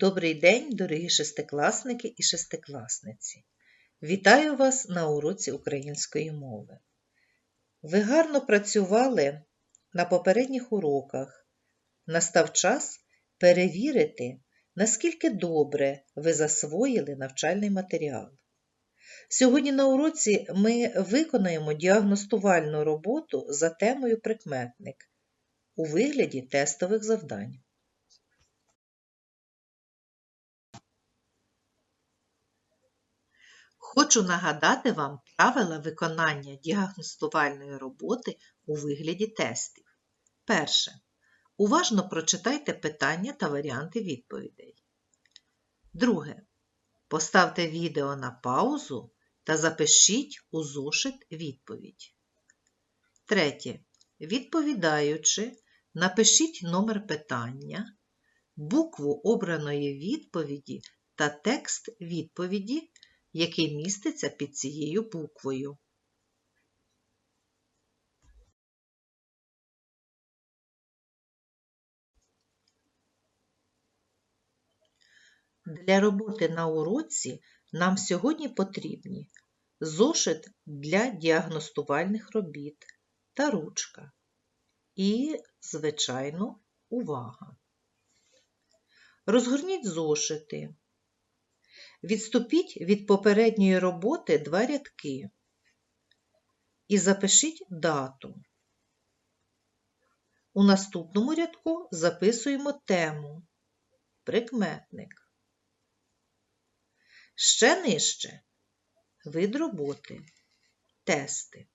Добрий день, дорогі шестикласники і шестикласниці! Вітаю вас на уроці української мови. Ви гарно працювали на попередніх уроках. Настав час перевірити, наскільки добре ви засвоїли навчальний матеріал. Сьогодні на уроці ми виконаємо діагностувальну роботу за темою прикметник у вигляді тестових завдань. Хочу нагадати вам правила виконання діагностувальної роботи у вигляді тестів. Перше. Уважно прочитайте питання та варіанти відповідей. Друге. Поставте відео на паузу та запишіть у зошит відповідь. Третє. Відповідаючи, напишіть номер питання, букву обраної відповіді та текст відповіді який міститься під цією буквою. Для роботи на уроці нам сьогодні потрібні зошит для діагностувальних робіт та ручка. І, звичайно, увага. Розгорніть зошити, Відступіть від попередньої роботи два рядки і запишіть дату. У наступному рядку записуємо тему прикметник. Ще нижче вид роботи, тести.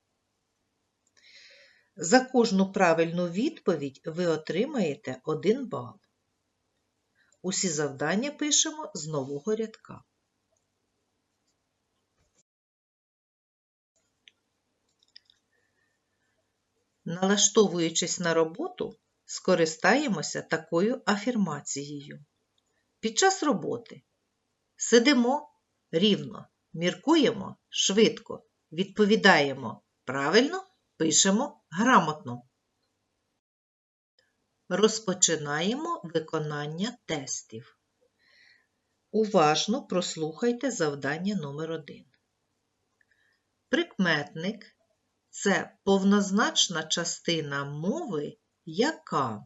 За кожну правильну відповідь ви отримаєте 1 бал. Усі завдання пишемо з нового рядка. Налаштовуючись на роботу, скористаємося такою афірмацією. Під час роботи сидимо рівно, міркуємо швидко, відповідаємо правильно, пишемо грамотно. Розпочинаємо виконання тестів. Уважно прослухайте завдання номер 1 Прикметник це повнозначна частина мови, яка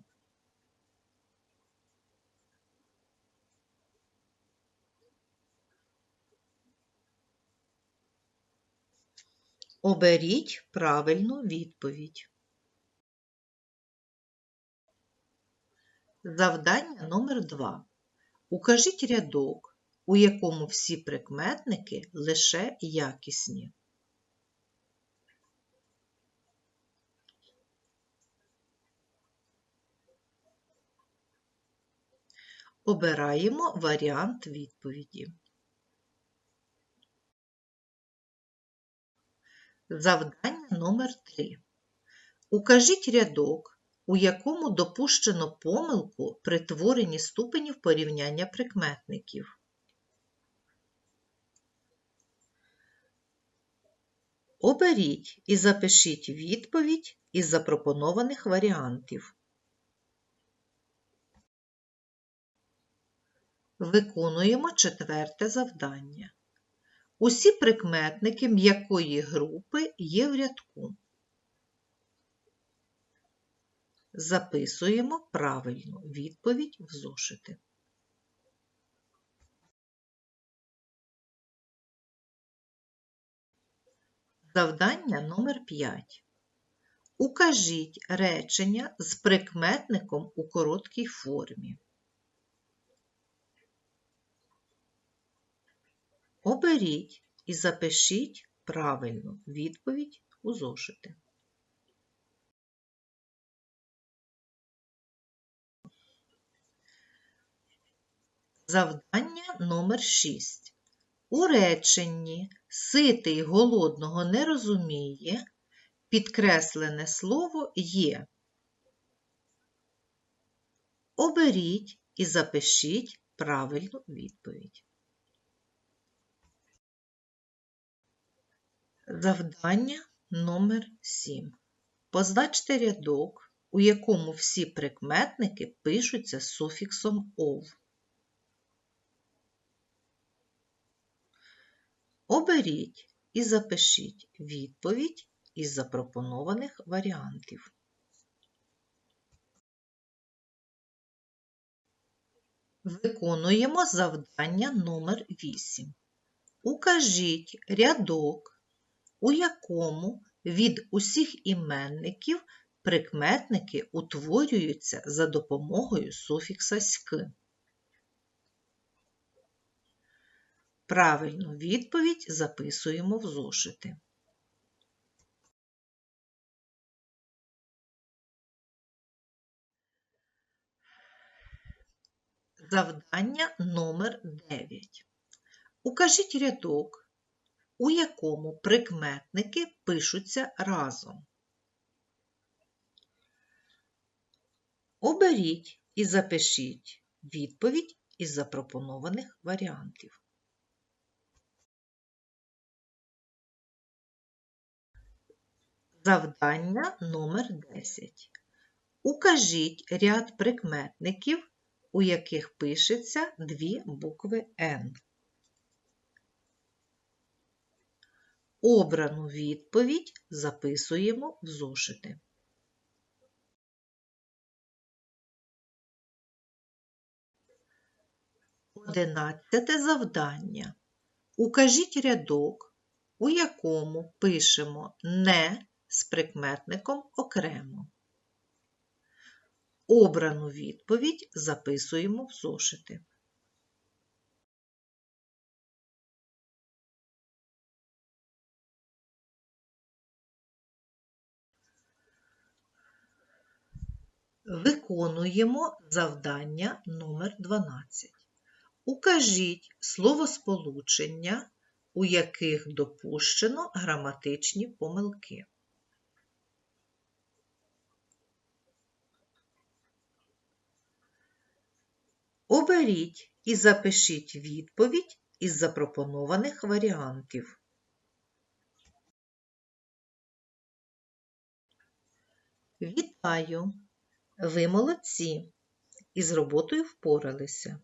Оберіть правильну відповідь. Завдання номер 2 Укажіть рядок, у якому всі прикметники лише якісні. Обираємо варіант відповіді. Завдання номер 3 Укажіть рядок, у якому допущено помилку при творенні ступенів порівняння прикметників. Оберіть і запишіть відповідь із запропонованих варіантів. Виконуємо четверте завдання. Усі прикметники м'якої групи є в рядку. Записуємо правильну відповідь в зошити. Завдання номер 5. Укажіть речення з прикметником у короткій формі. Оберіть і запишіть правильну відповідь у зошити. Завдання номер 6. У реченні ситий голодного не розуміє, підкреслене слово є. Оберіть і запишіть правильну відповідь. Завдання номер 7 Позначте рядок, у якому всі прикметники пишуться з суфіксом ов. Оберіть і запишіть відповідь із запропонованих варіантів. Виконуємо завдання номер 8 Укажіть рядок у якому від усіх іменників прикметники утворюються за допомогою суфікса «ськи». Правильну відповідь записуємо в зошити. Завдання номер 9. Укажіть рядок, у якому прикметники пишуться разом. Оберіть і запишіть відповідь із запропонованих варіантів. Завдання номер 10. Укажіть ряд прикметників, у яких пишеться дві букви Н. Обрану відповідь записуємо в зошити. Одинадцяте завдання. Укажіть рядок, у якому пишемо не з прикметником окремо. Обрану відповідь записуємо в зошити. Виконуємо завдання номер 12. Укажіть словосполучення, у яких допущено граматичні помилки. Оберіть і запишіть відповідь із запропонованих варіантів. Вітаю! Ви молодці! Із роботою впоралися.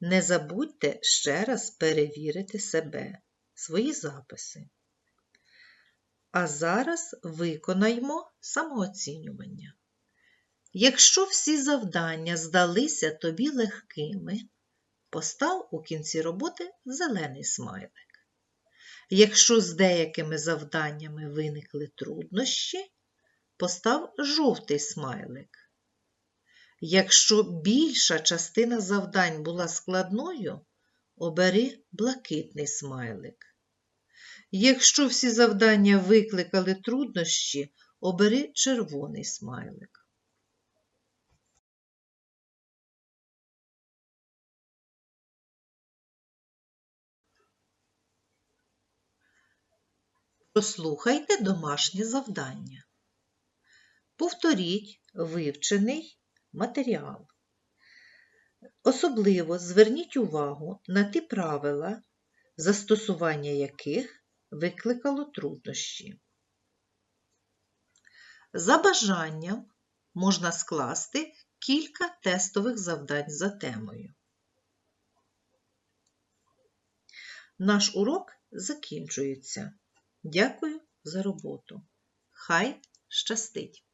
Не забудьте ще раз перевірити себе, свої записи. А зараз виконаймо самооцінювання. Якщо всі завдання здалися тобі легкими, постав у кінці роботи зелений смайлик. Якщо з деякими завданнями виникли труднощі, постав жовтий смайлик. Якщо більша частина завдань була складною, обери блакитний смайлик. Якщо всі завдання викликали труднощі, обери червоний смайлик. Прослухайте домашнє завдання. Повторіть вивчений матеріал. Особливо зверніть увагу на ті правила, застосування яких викликало труднощі. За бажанням можна скласти кілька тестових завдань за темою. Наш урок закінчується. Дякую за роботу. Хай щастить!